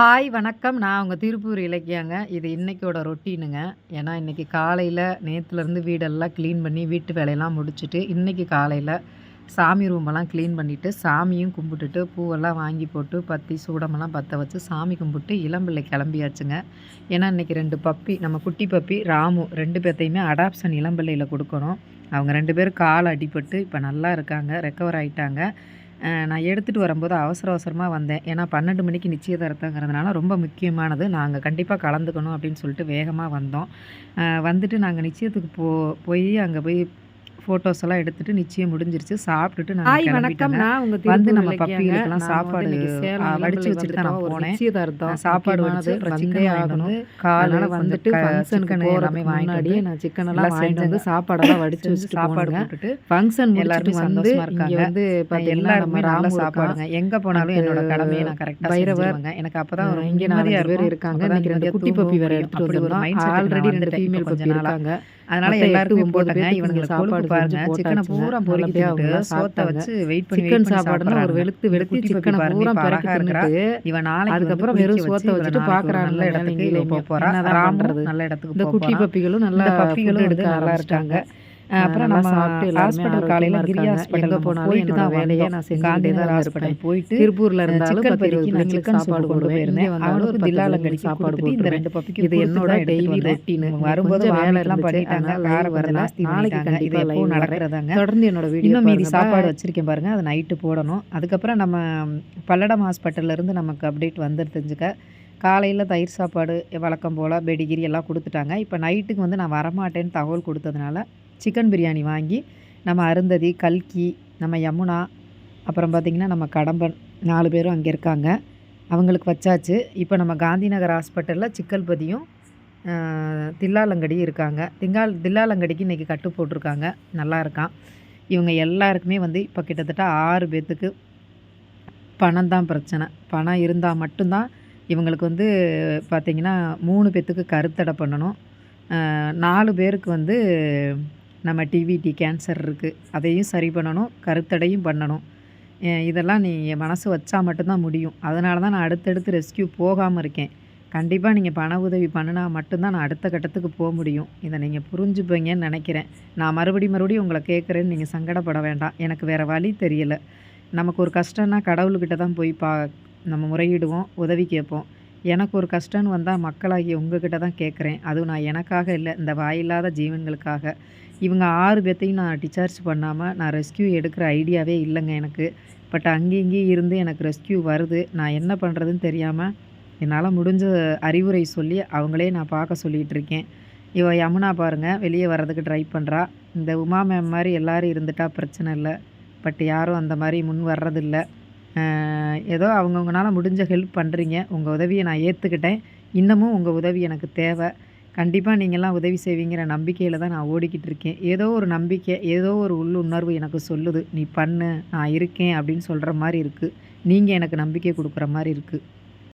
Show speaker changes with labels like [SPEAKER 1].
[SPEAKER 1] Hi வணக்கம். நான் உங்கள் திருப்பூர் இலக்கியாங்க. இது இன்றைக்கோட ரொட்டீனுங்க. ஏன்னா, இன்னைக்கு காலையில் நேற்றுலேருந்து வீடெல்லாம் க்ளீன் பண்ணி, வீட்டு வேலையெல்லாம் முடிச்சுட்டு, இன்றைக்கி காலையில் சாமி ரூமெல்லாம் க்ளீன் பண்ணிவிட்டு சாமியும் கும்பிட்டுட்டு, பூவெல்லாம் வாங்கி போட்டு, பத்தி, சூடமெல்லாம் பற்ற வச்சு, சாமி கும்பிட்டு, இளம்பிள்ளை கிளம்பியாச்சுங்க. ஏன்னா, இன்றைக்கி ரெண்டு பப்பி, நம்ம குட்டி பப்பி ராமு ரெண்டு பேர்த்தையுமே அடாப்ஷன் இளம்பிள்ளையில் கொடுக்கணும் அவங்க ரெண்டு பேரும் கால் அடிபட்டு, இப்போ நல்லா இருக்காங்க. ரெக்கவர் ஆயிட்டாங்க. நான் எடுத்துகிட்டு வரும்போது அவசர அவசரமாக வந்தேன். ஏன்னா, 12 மணிக்கு நிச்சயதார்த்தங்கிறதுனால ரொம்ப முக்கியமானது. நாங்கள் கண்டிப்பாக கலந்துக்கணும் அப்படின்னு சொல்லிட்டு வேகமாக வந்தோம். வந்துட்டு நாங்கள் நிச்சயத்துக்கு போ போய் அங்கே போய் ஃபோட்டோஸ் எல்லாம் எடுத்துட்டு நிச்சயம் முடிஞ்சிருச்சு. சாப்பிட்டுட்டு
[SPEAKER 2] வணக்கம். நான் உங்க
[SPEAKER 1] வந்து நம்ம. பப்பிகளுக்கெல்லாம்
[SPEAKER 2] வந்து
[SPEAKER 1] சாப்பாடு வடிச்சு வச்சுட்டு தான் நான் போனேன். சாப்பாடு
[SPEAKER 2] வந்தே
[SPEAKER 1] சிக்கன் வாங்கிட்டு
[SPEAKER 2] ஆகணும்.
[SPEAKER 1] வந்து, காலு
[SPEAKER 2] அதனால
[SPEAKER 1] கொஞ்சம்
[SPEAKER 2] வந்துட்டு
[SPEAKER 1] சிக்கனு எல்லாமே வந்து,
[SPEAKER 2] நான் சிக்கனெல்லாம்
[SPEAKER 1] எல்லாம்
[SPEAKER 2] வாங்கிட்டு வந்து. சாப்பாடெல்லாம் வடிச்சு வச்சுட்டு
[SPEAKER 1] சாப்பாடு. போட்டுட்டு,
[SPEAKER 2] முடிச்சுட்டு
[SPEAKER 1] எல்லாருமே
[SPEAKER 2] வந்து
[SPEAKER 1] சந்தோஷமா
[SPEAKER 2] இங்க
[SPEAKER 1] இருக்காங்க.
[SPEAKER 2] வந்து பார்த்தீங்கன்னா, நம்ம ராமு.
[SPEAKER 1] சாப்பாடுங்க. எங்க போனாலும் என்னோட கடமைய நான் கரெக்ட்டா
[SPEAKER 2] பைரவர்.
[SPEAKER 1] செஞ்சுருவேங்க. எனக்கு
[SPEAKER 2] அ
[SPEAKER 1] அப்பதான் ஒரு
[SPEAKER 2] இங்க 4,
[SPEAKER 1] நிம்மதியா
[SPEAKER 2] 5 பேர். இருக்காங்க.
[SPEAKER 1] அப்பதான்
[SPEAKER 2] இன்னைக்கு 2
[SPEAKER 1] நிம்மதியா
[SPEAKER 2] குட்டி பப்பி வேற. எடுத்துட்டு
[SPEAKER 1] செட்டுக்கு
[SPEAKER 2] ஆல்ரெடி
[SPEAKER 1] நான்
[SPEAKER 2] 2
[SPEAKER 1] வந்துட்டேன். இப்ப
[SPEAKER 2] ஃபீமேல்
[SPEAKER 1] கொஞ்ச
[SPEAKER 2] பப்பி
[SPEAKER 1] நாளா.
[SPEAKER 2] இருக்காங்க.
[SPEAKER 1] அதனால
[SPEAKER 2] மொத்தம் 8,
[SPEAKER 1] எல்லாருக்குமே
[SPEAKER 2] 9
[SPEAKER 1] போட்டேங்க. கொழுப்பு
[SPEAKER 2] சாப்பாடு
[SPEAKER 1] பாருங்க. சிக்கன. பூரா பொறுக்கி
[SPEAKER 2] அவங்கலாம்
[SPEAKER 1] சோத்த. வச்சு வெயிட் பண்ணி,
[SPEAKER 2] சிக்கன் சாப்பாடுன்னா ஒரு. வெளுத்து வெளுத்து சிக்கன பூரா
[SPEAKER 1] இப்ப
[SPEAKER 2] பெரட்டி
[SPEAKER 1] அழகா இருக்கிறா.
[SPEAKER 2] தின்னுட்டு,
[SPEAKER 1] இவ நாளைக்கு
[SPEAKER 2] அதுக்கப்புறம் வெறும் சோத்த வச்சுட்டு பார்க்குறானுங்க
[SPEAKER 1] நல்ல இடத்துக்கு ராமும்
[SPEAKER 2] பண்றது?
[SPEAKER 1] நல்ல இடத்துக்கு
[SPEAKER 2] இந்த குட்டி. பப்பிகளும் நல்லா
[SPEAKER 1] பப்பிகளும்
[SPEAKER 2] எடுக்க
[SPEAKER 1] நல்லா. இருக்காங்க. அப்புறம் நம்ம ஹாஸ்பிட்டல் காலையில கிரி. ஹாஸ்பிட்டல்
[SPEAKER 2] போனாலும் என்னோட
[SPEAKER 1] தான்
[SPEAKER 2] வேலைய. நான் செஞ்சுக்கிட்டே தாங்க
[SPEAKER 1] ஹாஸ்பிட்டல். போயிட்டு,
[SPEAKER 2] திருப்பூர்ல இருந்தாலும்
[SPEAKER 1] சிக்கன்
[SPEAKER 2] 10, 20
[SPEAKER 1] பறிக்கு நான்
[SPEAKER 2] பிள்ளைங்களுக்கு
[SPEAKER 1] சிக்கன்
[SPEAKER 2] சாப்பாடு
[SPEAKER 1] சூப் கொண்டு. போயிருந்தேன்.
[SPEAKER 2] இங்க வந்தாலும்
[SPEAKER 1] அவனுக்கும்
[SPEAKER 2] ஒரு 10, 20
[SPEAKER 1] தில்லாலங்கடிக்கும்
[SPEAKER 2] சாப்பாடு
[SPEAKER 1] குடுத்துட்டு, இந்த. 2 பப்பிக்கும்
[SPEAKER 2] இது என்னோட
[SPEAKER 1] தான்
[SPEAKER 2] டெய்லி. ரொட்டீனு.
[SPEAKER 1] வரும்போது
[SPEAKER 2] கொஞ்சம் வேலை
[SPEAKER 1] வாமிட்லாம்
[SPEAKER 2] இருந்துச்சு.
[SPEAKER 1] பண்ணிட்டாங்க. கார
[SPEAKER 2] லைவ்
[SPEAKER 1] கொஞ்சம்
[SPEAKER 2] வரல.
[SPEAKER 1] நாஸ்தி
[SPEAKER 2] நாளைக்கு
[SPEAKER 1] பண்ணிட்டாங்க. இது
[SPEAKER 2] கண்டிப்பா
[SPEAKER 1] எப்பவும்
[SPEAKER 2] லைவ்.
[SPEAKER 1] நடக்கிறதாங்க.
[SPEAKER 2] தொடர்ந்து என்னோட வீடியோ
[SPEAKER 1] மீதி. சாப்பாடு. வச்சிருக்கேன் பாருங்க. அத நைட்டு போடணும். அதுக்கப்புறம் நம்ம பல்லடம் ஹாஸ்பிட்டல்ல இருந்து நமக்கு அப்டேட் வந்துருச்சுங்க. காலையில தயிர் சாப்பாடு வழக்கம் போல பெடிகிரி எல்லாம் குடுத்துட்டாங்க. இப்ப நைட்டுக்கு வந்து நான் வரமாட்டேன்னு தகவல் குடுத்ததுனால, சிக்கன் பிரியாணி வாங்கி, நம்ம அருந்ததி, கல்கி, நம்ம யமுனா, அப்புறம் பார்த்திங்கன்னா நம்ம கடம்பன் நாலு பேரும் அங்கே இருக்காங்க. அவங்களுக்கு வச்சாச்சு. இப்போ நம்ம காந்திநகர் ஹாஸ்பிட்டலில் சிக்கல்பதியும், தில்லாலங்கடியும் இருக்காங்க. திங்கால் தில்லாலங்கடிக்கு இன்றைக்கி கட்டு போட்டிருக்காங்க நல்லா இருக்கான். இவங்க எல்லாருக்குமே வந்து இப்போ கிட்டத்தட்ட ஆறு பேர்த்துக்கு பணம் தான் பிரச்சனை. பணம் இருந்தால் மட்டும்தான் இவங்களுக்கு வந்து பார்த்திங்கன்னா மூணு பேர்த்துக்கு கருத்தடை பண்ணணும். நாலு பேருக்கு வந்து நம்ம டிவிடி கேன்சர் இருக்குது அதையும் சரி பண்ணணும். கருத்தடையும் பண்ணணும். இதெல்லாம் நீ மனசு வச்சா மட்டும்தான் முடியும். அதனால தான் நான் அடுத்தடுத்து ரெஸ்க்யூ போகாமல் இருக்கேன். கண்டிப்பாக நீங்கள் பண உதவி பண்ணுனா மட்டும்தான் நான் அடுத்த கட்டத்துக்கு போக முடியும். இதை நீங்கள் புரிஞ்சுப்பீங்கன்னு நினைக்கிறேன் நான் மறுபடியும் மறுபடியும் உங்களை கேட்குறேன்னு நீங்கள் சங்கடப்பட வேண்டாம். எனக்கு வேறு வழி தெரியல. நமக்கு ஒரு கஷ்டம்னா கடவுள்கிட்ட தான் போய் பா நம்ம முறையிடுவோம். உதவி கேட்போம். எனக்கு ஒரு கஷ்டம்னு வந்தால் மக்களாகி உங்ககிட்ட தான் கேட்குறேன் அதுவும் நான் எனக்காக இல்லை இந்த வாயில்லாத ஜீவன்களுக்காக. இவங்க ஆறு பேர்த்தையும் நான் டிசார்ஜ் பண்ணாமல் நான் ரெஸ்க்யூ எடுக்கிற ஐடியாவே இல்லைங்க எனக்கு. பட் அங்கேயும் இங்கேயும் இருந்து எனக்கு ரெஸ்க்யூ வருது. நான் என்ன பண்ணுறதுன்னு தெரியாமல் என்னால் முடிஞ்ச அறிவுரை சொல்லி அவங்களே நான் பார்க்க சொல்லிகிட்டு இருக்கேன். இவ யமுனா பாருங்க, வெளியே வர்றதுக்கு ட்ரை பண்ணுறா இந்த உமா மேம் மாதிரி எல்லோரும் இருந்துட்டால் பிரச்சனை இல்லை பட் யாரும் அந்த மாதிரி முன் வர்றதில்ல. ஏதோ அவங்கவங்கனால முடிஞ்ச ஹெல்ப் பண்ணுறீங்க உங்கள் உதவியை நான் ஏற்றுக்கிட்டேன் இன்னமும் உங்கள் உதவி எனக்கு தேவை கண்டிப்பாக நீங்கள்லாம் உதவி செய்வீங்கிற நம்பிக்கையில் தான் நான் ஓடிக்கிட்டு இருக்கேன். ஏதோ ஒரு நம்பிக்கை, ஏதோ ஒரு உள்ளுணர்வு எனக்கு சொல்லுது. "நீ பண்ணு. நான் இருக்கேன்." அப்படின்னு சொல்கிற மாதிரி இருக்குது நீங்கள் எனக்கு நம்பிக்கை கொடுக்குற மாதிரி இருக்குது